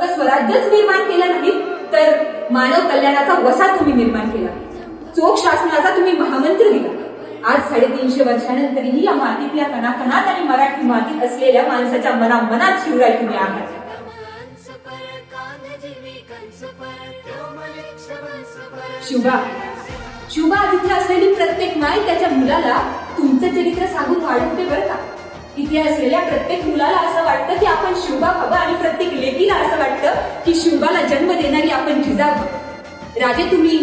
पदच निर्माण केलं नाही तर मानव कल्याणाचा वसा तुम्ही निर्माण केला. चोख शासनाचा तुम्ही महामंत्र दिला. आज साडेतीनशे वर्षानंतरही या मातीतल्या कणाकणात आणि मराठी मातीत असलेल्या माणसाच्या मनामनात शिवराय तुम्ही आहात. शुभा शुभा तिथे असलेली प्रत्येक माय त्याच्या मुलाला तुमचं चरित्र सांगून वाढवते बरं का? इथे असलेल्या प्रत्येक मुलाला असं आपण शुभा व्हावं आणि प्रत्येक लेकीला असं वाटतं की शुभाला जन्म देणारी आपण जिजाव राजे तुम्ही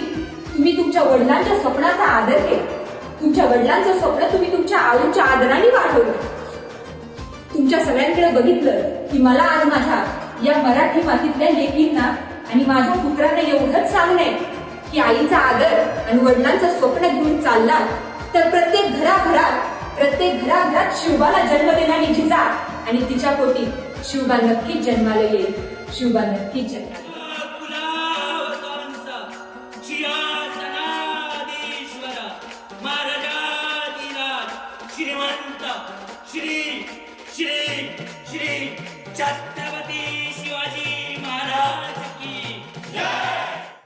तुम्ही तुमच्या वडिलांच्या स्वप्नाचा आदर केला. तुमच्या वडिलांचं स्वप्न तुम्ही तुमच्या आईच्या आदराने वाढवलं. तुमच्या सगळ्यांकडे बघितलं की मला आज माझ्या या मराठी मातीतल्या लेकींना आणि माझ्या पुत्रांना एवढंच सांगणे की आईचा आदर आणि वडिलांचं स्वप्न घेऊन चालला तर प्रत्येक घराघरात प्रत्येक घराघरात शिवबाला जन्म देणारी जिजा आणि तिच्या पोटी शिवबा नक्कीच जन्माला येईल. शिवबा नक्कीच जन्माला श्रीमंत श्री श्री श्री छत्रपती